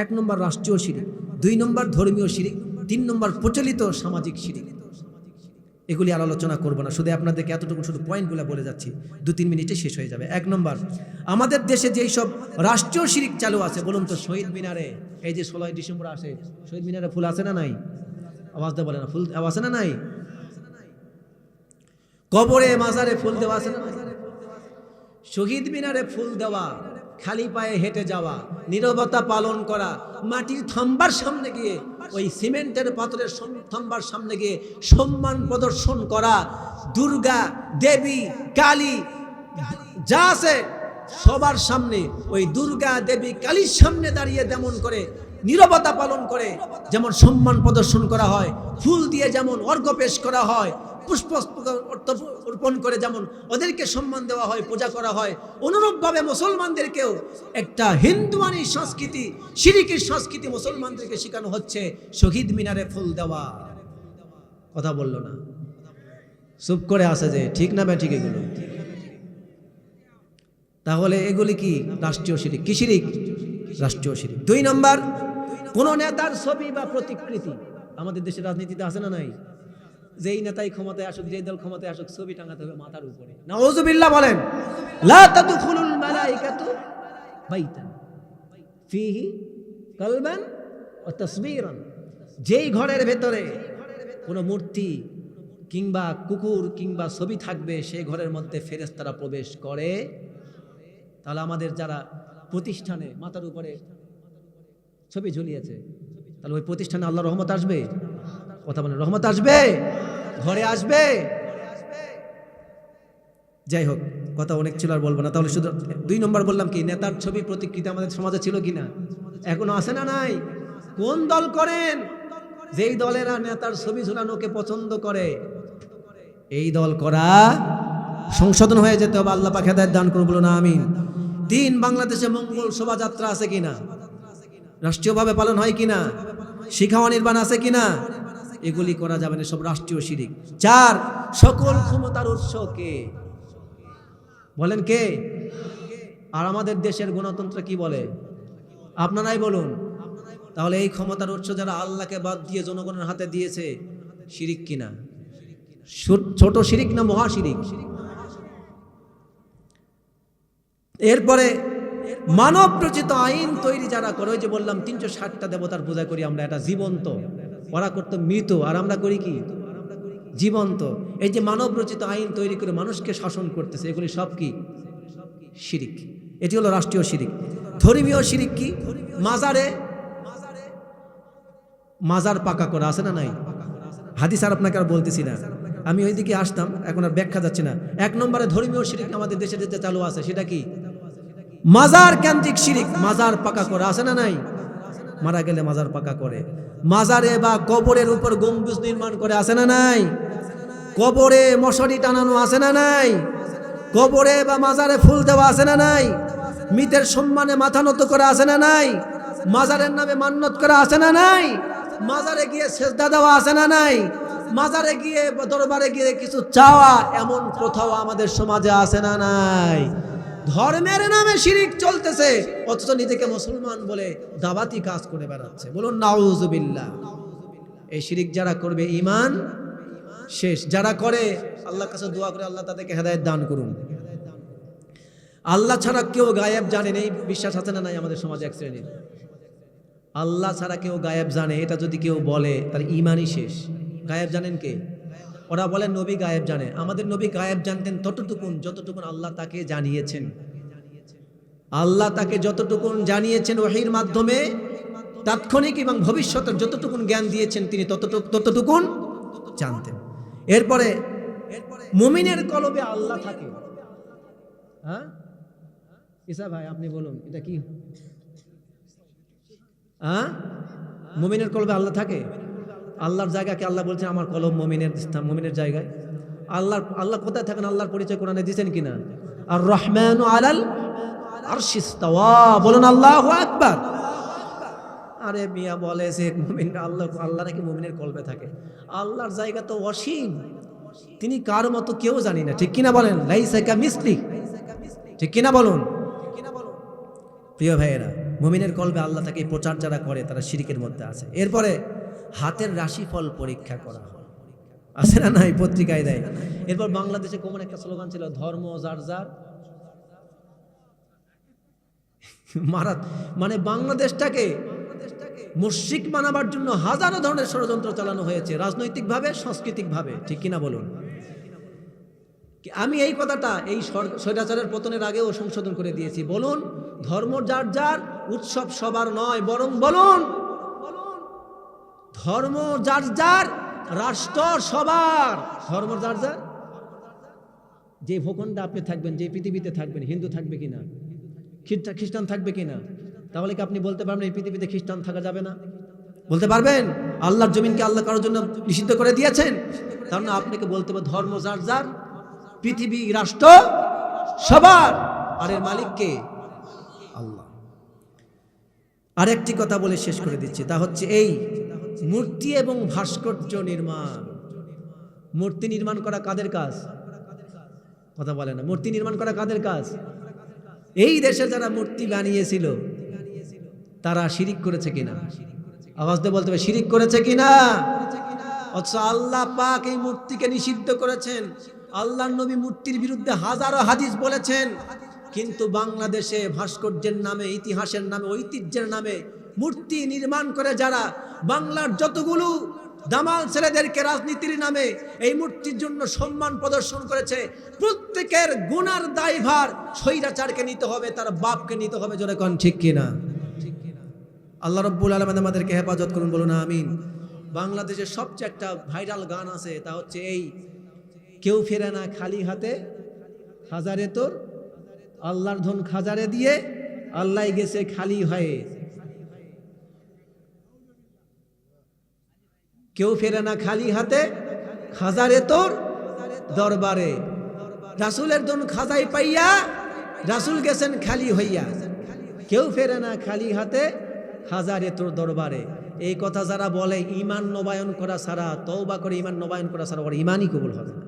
এক নম্বর রাষ্ট্রীয় শিরিক, দুই নম্বর ধর্মীয় শিরিক, তিন নম্বর প্রচলিত সামাজিক শিরিক। এগুলি আর আলোচনা করব না, শুধু আপনাদেরকে এতটুকু শুধু পয়েন্টগুলো বলে যাচ্ছি, দু তিন মিনিটে শেষ হয়ে যাবে। এক নম্বর, আমাদের দেশে যেই সব রাষ্ট্রীয় শিরিক চালু আছে, বলুন তো শহীদ মিনারে, এই যে ষোলোই ডিসেম্বর আসে, শহীদ মিনারে ফুল আছে না নাই? আওয়াজ দেওয়া বলে না, ফুল দেওয়া আছে না নাই? কবরে মাজারে ফুল দেওয়া আছে না? শহীদ মিনারে ফুল দেওয়া খালি পায়ে হেঁটে যাওয়া, নীরবতা পালন করা, মাটির থাম্বার সামনে গিয়ে, ওই সিমেন্টের পাথরের থাম্বার সামনে গিয়ে সম্মান প্রদর্শন করা, দুর্গা, দেবী, কালী, যা আছে সবার সামনে, ওই দুর্গা, দেবী, কালীর সামনে দাঁড়িয়ে যেমন করে নীরবতা পালন করে, যেমন সম্মান প্রদর্শন করা হয়, ফুল দিয়ে যেমন অর্ঘ পেশ করা হয় পুষ্প করে যেমন ওদেরকে সম্মান দেওয়া হয়, পূজা করা হয়, অনুরূপভাবে মুসলমানদেরকেও একটা হিন্দুয়ানি সংস্কৃতি, সিরিকির সংস্কৃতি মুসলমানদেরকে শেখানো হচ্ছে। শহীদ মিনারে ফুল দেওয়া। কথা বলল না। চুপ করে আসে যে, ঠিক না ব্যা ঠিক এগুলো। তাহলে এগুলি কি? রাষ্ট্রীয় শিরিক কি শিরিক রাষ্ট্রীয় শিরিক দুই নম্বর, কোন নেতার ছবি বা প্রতিকৃতি। আমাদের দেশের রাজনীতিতে আছে না নাই? যেই নেতাই ক্ষমতায় আসুক যেই দল ক্ষমতায় আসুক ছবি টাঙাতে হবে মাথার উপরে। নাউজুবিল্লাহ বলেন। লা তাদখুলুল মালাইকাতু বাইতান ফিহি কলবান ও তসবীরান। যেই ঘরের ভেতরে কোনো মূর্তি কিংবা কুকুর কিংবা ছবি থাকবে সেই ঘরের মধ্যে ফেরেশতারা প্রবেশ করে। তাহলে আমাদের যারা প্রতিষ্ঠানে মাথার উপরে ছবি ঝুলিয়েছে তাহলে ওই প্রতিষ্ঠানে আল্লাহ রহমত আসবে? কথা বলেন, রহমত আসবে? ঘরে আসবে? যাই হোক, কথা অনেক ছিল আর বলব না। তাহলে শুধু দুই নম্বর বললাম কি, নেতার ছবি প্রতিকৃতি আমাদের সমাজে ছিল কিনা এখনও আসে না নাই? কোন দল করেন? যেই দলেরা নেতার ছবি ঝুলানোকে পছন্দ করে, এই দল করা সংশোধন হয়ে যেতে হবে। আল্লাহ পাখে দান করুন বলো না আমি দিন বাংলাদেশে মঙ্গল শোভাযাত্রা আছে কিনা রাষ্ট্রীয়ভাবে পালন হয় কিনা শিখাওয়া নির্বাণ আছে কিনা এগুলি করা যাবে না, সব রাষ্ট্রীয় শিরিক। চার সকল ক্ষমতার উৎস কে? বলেন কে? আর আমাদের দেশের গণতন্ত্র কি বলে? আপনারাই বলুন। তাহলে এই ক্ষমতার উৎস যারা আল্লাহকে বাদ দিয়ে জনগণের হাতে দিয়েছে, শিরিক কিনা? ছোট শিরিক না মহা শিরিক? এরপরে মানব রচিত আইন তৈরি যারা করে, ওই যে বললাম তিনশো ষাটটা দেবতার পূজা করি আমরা, এটা জীবন্ত। ওরা করতো মৃত, আর আমরা করি কি? জীবন্ত। এই যে মানব রচিত আইন তৈরি করে মানুষকে শাসন করতেছে, এগুলি সব কি? শিরিক। এটি হলো রাষ্ট্রীয় শিরিক। ধর্মীয় শিরিক কি? মাজারে মাজার পাকা করা আছে না নাই? হাদিস আর আপনাকে আর বলতেছি না। আমি ওইদিকে আসতাম, এখন আর ব্যাখ্যা যাচ্ছে না। এক নম্বরে ধর্মীয় শিরিক আমাদের দেশে যেটা চালু আছে, সেটা কি? মাজার কেন্দ্রিক শিরিক, মাজার পাকা করা আছে না নাই? মারা গেলে মাজার পাকা করে। মাজারে বা কবরের উপর গম্বুজ নির্মাণ করে আছে না নাই? কবরে মশারি টানানো আছে না নাই? কবরে বা মাজারে ফুল দেওয়া আছে না নাই? মৃতের সম্মানে মাথা নত করা আছে না নাই? মাজারের নামে মান্যত করা আছে না নাই? মাজারে গিয়ে সেজদা দেওয়া আছে না নাই? মাজারে গিয়ে দরবারে গিয়ে কিছু চাওয়া এমন কোথাও আমাদের সমাজে আছে না নাই? ধর্মের নামে শিরিক চলতেছে, অথচ নিজেকে মুসলমান বলে দাবাতি কাজ করে বেড়াচ্ছে। বলুন নাউজুবিল্লাহ এই শিরিক যারা করবে ইমান শেষ। যারা করে আল্লাহ কাছে দোয়া করে আল্লাহ তাদেরকে হেদায়েত দান করুন। আল্লাহ ছাড়া কেউ গায়েব জানেন এই বিশ্বাস আছে না নাই আমাদের সমাজে এক শ্রেণির? আল্লাহ ছাড়া কেউ গায়েব জানে, এটা যদি কেউ বলে তার ইমানই শেষ। গায়েব জানেন কে? ওরা বলেন নবী গায়েব জানে। আমাদের নবী গায়েব জানতেন ততটুকুন যতটুকুন আল্লাহ তাকে জানিয়েছেন। আল্লাহ তাকে যতটুকুন জানিয়েছেন ওহির মাধ্যমে, তাৎক্ষণিক এবং ভবিষ্যতের যতটুকুন জ্ঞান দিয়েছেন তিনি ততটুকু ততটুকুন জানতেন। এরপরে মুমিনের কলবে আল্লাহ থাকে। হ্যাঁ? ইসা ভাই, আপনি বলুন, এটা কি? হ্যাঁ? মুমিনের কলবে আল্লাহ থাকে? আল্লাহর জায়গাকে আল্লাহ বলছেন? আমার কলম মমিনের মমিনের জায়গায়। আল্লাহর আল্লাহ কোথায় থাকেন? আল্লাহর পরিচয় কোরআনে দিয়েছেন কিনা আর রহমান আলাল আরশিস্তাওয়া বলুন, আল্লাহু আকবার। আরে মিয়া বলে যে মুমিন আল্লাহ আল্লাহ নাকি মুমিনের কলবে থাকে। আল্লাহর জায়গা তো অসীম। তিনি কার মতো কেউ জানি না। ঠিক কিনা বলেন? লাইসা কা মিসলি ঠিক কিনা বলুন? প্রিয় ভাইয়েরা, মুমিনের কলবে আল্লাহ তাকে প্রচার যারা করে, তারা শিরিকের মধ্যে আছে। এরপরে হাতের রাশিফল পরীক্ষা করা হয়। আছে না নাই পত্রিকায় দেয়? এরপর বাংলাদেশে কোমন একটা স্লোগান ছিল, ধর্ম যার যার। মারা মানে বাংলাদেশটাকে মুশরিক বানাবার জন্য হাজারো ধরনের ষড়যন্ত্র চালানো হয়েছে, রাজনৈতিকভাবে, সাংস্কৃতিকভাবে। ঠিক কিনা বলুন? আমি এই কথাটা এই স্বৈরাচারের পতনের আগেও সংশোধন করে দিয়েছি। বলুন, ধর্ম যার যার, উৎসব সবার নয়, বরং বলুন ধর্ম যার যার, রাষ্ট্র সবার। ধর্ম যার যার? যে ভূখণ্ডে আপনি থাকবেন, যে পৃথিবীতে থাকবেন, হিন্দু থাকবে কিনা? খ্রিস্টা- খ্রিস্টান থাকবে কিনা? তাহলে কি আপনি বলতে পারবেন এই পৃথিবীতে খ্রিস্টান থাকা যাবে না? বলতে পারবেন? আল্লাহর জমিনকে আল্লাহ কারোর জন্য নিষিদ্ধ করে দিয়েছেন? তার না আপনাকে বলতে হবে ধর্ম যার যার, পৃথিবী, রাষ্ট্র সবার। আর এর মালিককে আল্লাহ। আরেকটি কথা বলে শেষ করে দিচ্ছি। তা হচ্ছে এই মূর্তি এবং ভাস্কর্য নির্মাণ। মূর্তি নির্মাণ করা কাদের কাজ? কথা বলে না। মূর্তি নির্মাণ করা কাদের কাজ? এই দেশে যারা মূর্তি বানিয়েছিল, তারা শিরিক করেছে কিনা? আওয়াজ দিয়ে বলতে হবে, শিরিক করেছে কিনা? অথচ আল্লাহ পাক এই মূর্তিকে নিষিদ্ধ করেছেন। আল্লাহ নবী মূর্তির বিরুদ্ধে হাজারো হাদিস বলেছেন। কিন্তু বাংলাদেশে ভাস্কর্যের নামে, ইতিহাসের নামে, ঐতিহ্যের নামে মূর্তি নির্মাণ করে যারা বাংলার যতগুলো দামাল ছেলেদেরকে রাজনীতির নামে এই মূর্তির জন্য সম্মান প্রদর্শন করেছে, প্রত্যেকের গুনার দায়ভার স্বৈরাচারকে নিতে হবে, তার বাপকে নিতে হবে, জোরে কন ঠিক কিনা? আল্লাহ রব্বুল আলম আমাদেরকে হেফাজত করুন, বলুন আমিন। বাংলাদেশের সবচেয়ে একটা ভাইরাল গান আছে, তা হচ্ছে এই, কেউ ফেরে না খালি হাতে হাজারে তোর, আল্লাহর ধন খাজারে দিয়ে আল্লাহ গেছে খালি হয়ে। কেউ ফেরে না খালি হাতে, খাজারে তোর দরবারে। রাসুলের দন খাজাই পাইয়া রাসুল গেছেন খালি হইয়া। কেউ ফেরে না খালি হাতে, খাজারে তোর দরবারে। এই কথা যারা বলে, ইমান নবায়ন করা ছাড়া, তওবা করে ইমান নবায়ন করা ছাড়া ওর ইমানই কবুল হবে না।